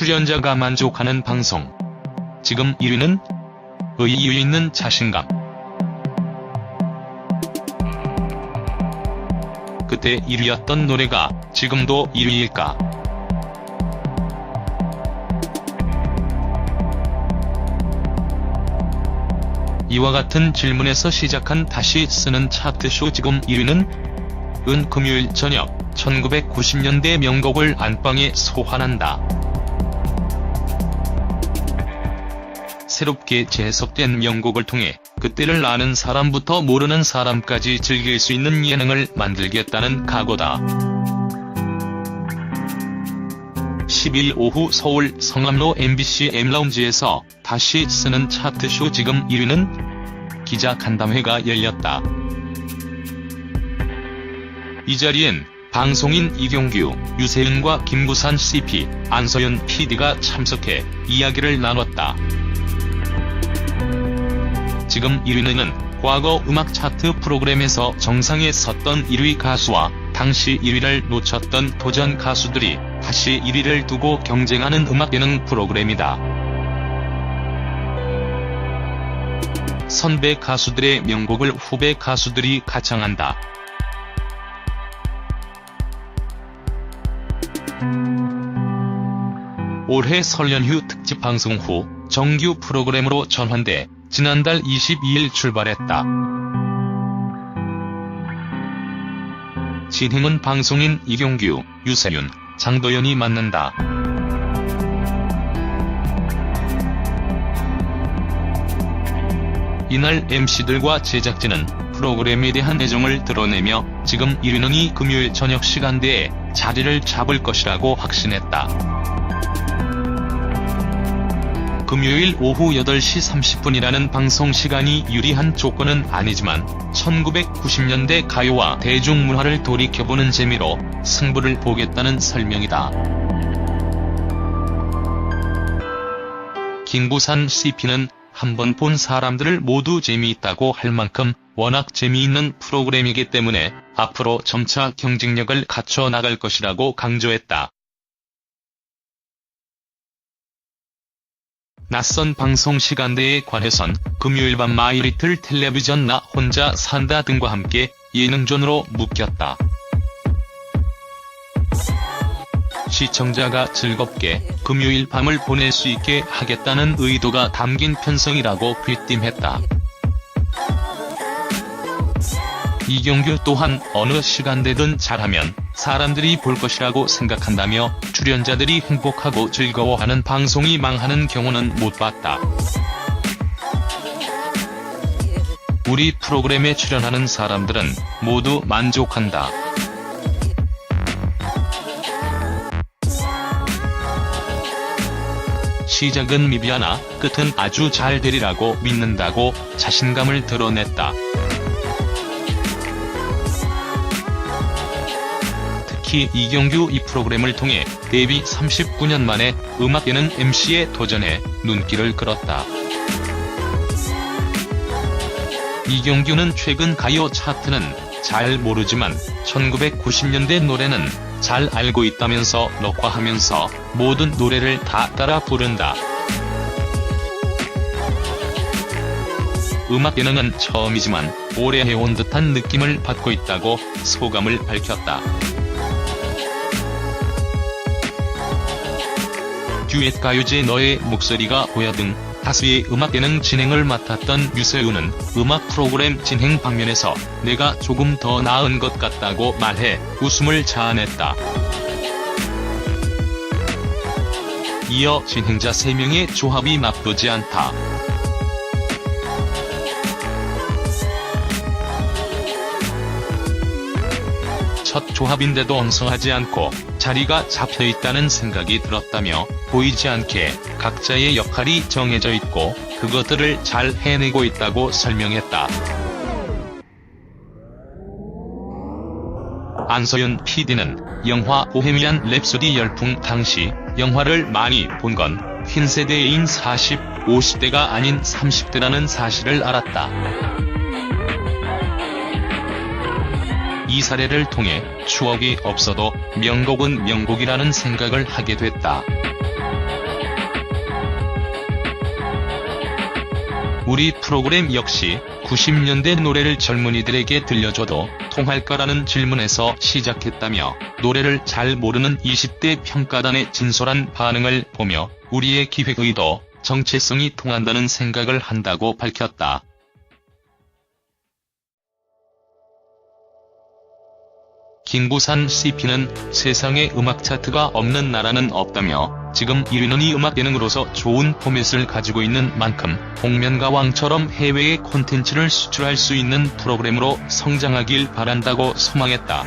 출연자가 만족하는 방송. 지금 1위는 의유 있는 자신감. 그때 1위였던 노래가 지금도 1위일까? 이와 같은 질문에서 시작한 다시 쓰는 차트쇼 지금 1위는 은 금요일 저녁 1990년대 명곡을 안방에 소환한다. 새롭게 재해석된 명곡을 통해 그때를 아는 사람부터 모르는 사람까지 즐길 수 있는 예능을 만들겠다는 각오다. 10일 오후 서울 성암로 MBC M라운지에서 다시 쓰는 차트쇼 지금 1위는 기자 간담회가 열렸다. 이 자리엔 방송인 이경규, 유세윤과 김부산 CP, 안서연 PD가 참석해 이야기를 나눴다. 지금 1위는 과거 음악 차트 프로그램에서 정상에 섰던 1위 가수와 당시 1위를 놓쳤던 도전 가수들이 다시 1위를 두고 경쟁하는 음악 예능 프로그램이다. 선배 가수들의 명곡을 후배 가수들이 가창한다. 올해 설 연휴 특집 방송 후 정규 프로그램으로 전환돼 지난달 22일 출발했다. 진행은 방송인 이경규, 유세윤, 장도연이 맡는다. 이날 MC들과 제작진은 프로그램에 대한 애정을 드러내며 지금 1위는 이 금요일 저녁 시간대에 자리를 잡을 것이라고 확신했다. 금요일 오후 8시 30분이라는 방송 시간이 유리한 조건은 아니지만 1990년대 가요와 대중문화를 돌이켜보는 재미로 승부를 보겠다는 설명이다. 김부산 CP는 한 번 본 사람들을 모두 재미있다고 할 만큼 워낙 재미있는 프로그램이기 때문에 앞으로 점차 경쟁력을 갖춰 나갈 것이라고 강조했다. 낯선 방송 시간대에 관해선 금요일 밤 마이리틀 텔레비전 나 혼자 산다 등과 함께 예능존으로 묶였다. 시청자가 즐겁게 금요일 밤을 보낼 수 있게 하겠다는 의도가 담긴 편성이라고 귀띔했다. 이경규 또한 어느 시간대든 잘하면 사람들이 볼 것이라고 생각한다며 출연자들이 행복하고 즐거워하는 방송이 망하는 경우는 못 봤다. 우리 프로그램에 출연하는 사람들은 모두 만족한다. 시작은 미비하나 끝은 아주 잘 되리라고 믿는다고 자신감을 드러냈다. 특히 이경규 이 프로그램을 통해 데뷔 39년 만에 음악 예능 MC에 도전해 눈길을 끌었다. 이경규는 최근 가요 차트는 잘 모르지만 1990년대 노래는 잘 알고 있다면서 녹화하면서 모든 노래를 다 따라 부른다. 음악 예능은 처음이지만 오래 해온 듯한 느낌을 받고 있다고 소감을 밝혔다. 듀엣 가요제 너의 목소리가 보여 등 다수의 음악 예능 진행을 맡았던 유세윤은 음악 프로그램 진행 방면에서 내가 조금 더 나은 것 같다고 말해 웃음을 자아냈다. 이어 진행자 3명의 조합이 나쁘지 않다. 첫 조합인데도 엉성하지 않고 자리가 잡혀 있다는 생각이 들었다며 보이지 않게 각자의 역할이 정해져 있고 그것들을 잘 해내고 있다고 설명했다. 안서연 PD는 영화 보헤미안 랩소디 열풍 당시 영화를 많이 본 건 흰 세대인 40, 50대가 아닌 30대라는 사실을 알았다. 이 사례를 통해 추억이 없어도 명곡은 명곡이라는 생각을 하게 됐다. 우리 프로그램 역시 90년대 노래를 젊은이들에게 들려줘도 통할까라는 질문에서 시작했다며 노래를 잘 모르는 20대 평가단의 진솔한 반응을 보며 우리의 기획의도 정체성이 통한다는 생각을 한다고 밝혔다. 김부산 CP는 세상에 음악 차트가 없는 나라는 없다며 지금 1위는 이 음악 예능으로서 좋은 포맷을 가지고 있는 만큼 복면가왕처럼 해외에 콘텐츠를 수출할 수 있는 프로그램으로 성장하길 바란다고 소망했다.